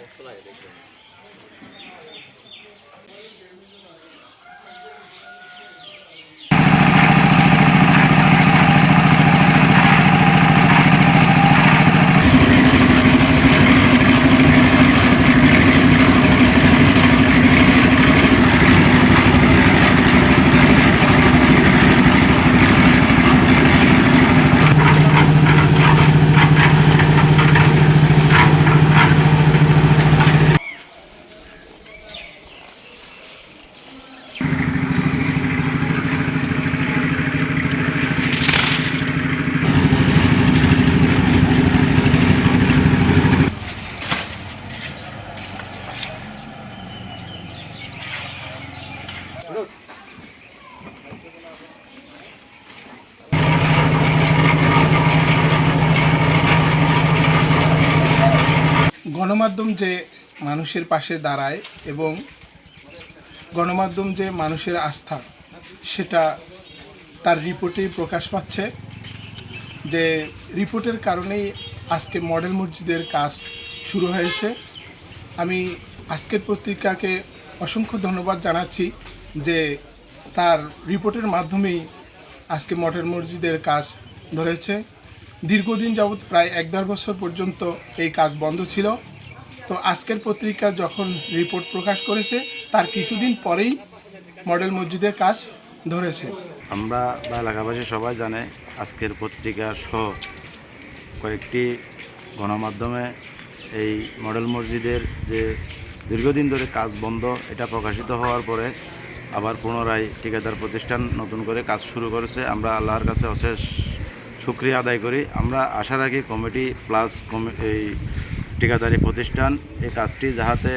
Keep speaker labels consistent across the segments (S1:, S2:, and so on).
S1: I'm not of? গণমাধ্যম যে মানুষের পাশে দাঁড়ায় এবং গণমাধ্যম যে মানুষের আস্থা, সেটা তার রিপোর্টেই প্রকাশ পাচ্ছে। যে রিপোর্টের কারণেই আজকে মডেল মসজিদের কাজ শুরু হয়েছে। আমি আজকের পত্রিকাকে অসংখ্য ধন্যবাদ জানাচ্ছি যে তার রিপোর্টের মাধ্যমেই আজকে মডেল মসজিদের কাজ ধরেছে। দীর্ঘদিন যাবৎ প্রায় এক দেড় বছর পর্যন্ত এই কাজ বন্ধ ছিল। তো আজকের পত্রিকা যখন রিপোর্ট প্রকাশ করেছে, তার কিছুদিন পরেই মডেল মসজিদের কাজ ধরেছে।
S2: আমরা বা এলাকাবাসী সবাই জানে, আজকের পত্রিকা সহ কয়েকটি গণমাধ্যমে এই মডেল মসজিদের যে দীর্ঘদিন ধরে কাজ বন্ধ, এটা প্রকাশিত হওয়ার পরে আবার পুনরায় ঠিকাদার প্রতিষ্ঠান নতুন করে কাজ শুরু করেছে। আমরা আল্লাহর কাছে অশেষ সুক্রিয়া আদায় করি। আমরা আশা রাখি কমিটি প্লাস কমি এই ঠিকাদারি প্রতিষ্ঠান এই কাজটি যাহাতে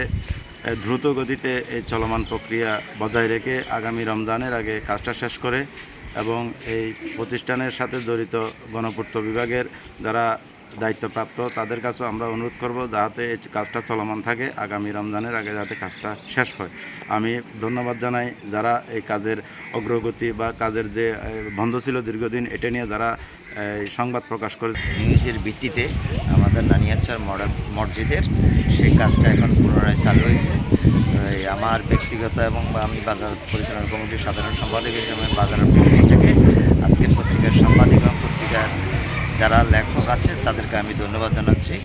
S2: দ্রুত গতিতে এই চলমান প্রক্রিয়া বজায় রেখে আগামী রমজানের আগে কাজটা শেষ করে এবং এই প্রতিষ্ঠানের সাথে জড়িত গণপূর্ত বিভাগের যারা দায়িত্বপ্রাপ্ত, তাদের কাছেও আমরা অনুরোধ করব যাতে এই কাজটা চলমান থাকে। আগামী রমজানের আগে যাতে কাজটা শেষ হয়। আমি ধন্যবাদ জানাই যারা এই কাজের অগ্রগতি বা কাজের যে বন্ধ ছিল দীর্ঘদিন, এটা নিয়ে যারা সংবাদ প্রকাশ করে
S3: নিউজের ভিত্তিতে আমাদের নানিয়াচার মসজিদের সেই কাজটা এখন পুনরায় চালু হয়েছে। আমার ব্যক্তিগত এবং আমি বাজার পরিচালনা কমিটির সাধারণ সম্পাদক হিসেবে বাজারের পক্ষ থেকে আজকের পত্রিকার সাংবাদিক এবং পত্রিকার যারা লেখক আছে তাদেরকে আমি ধন্যবাদ জানাচ্ছি।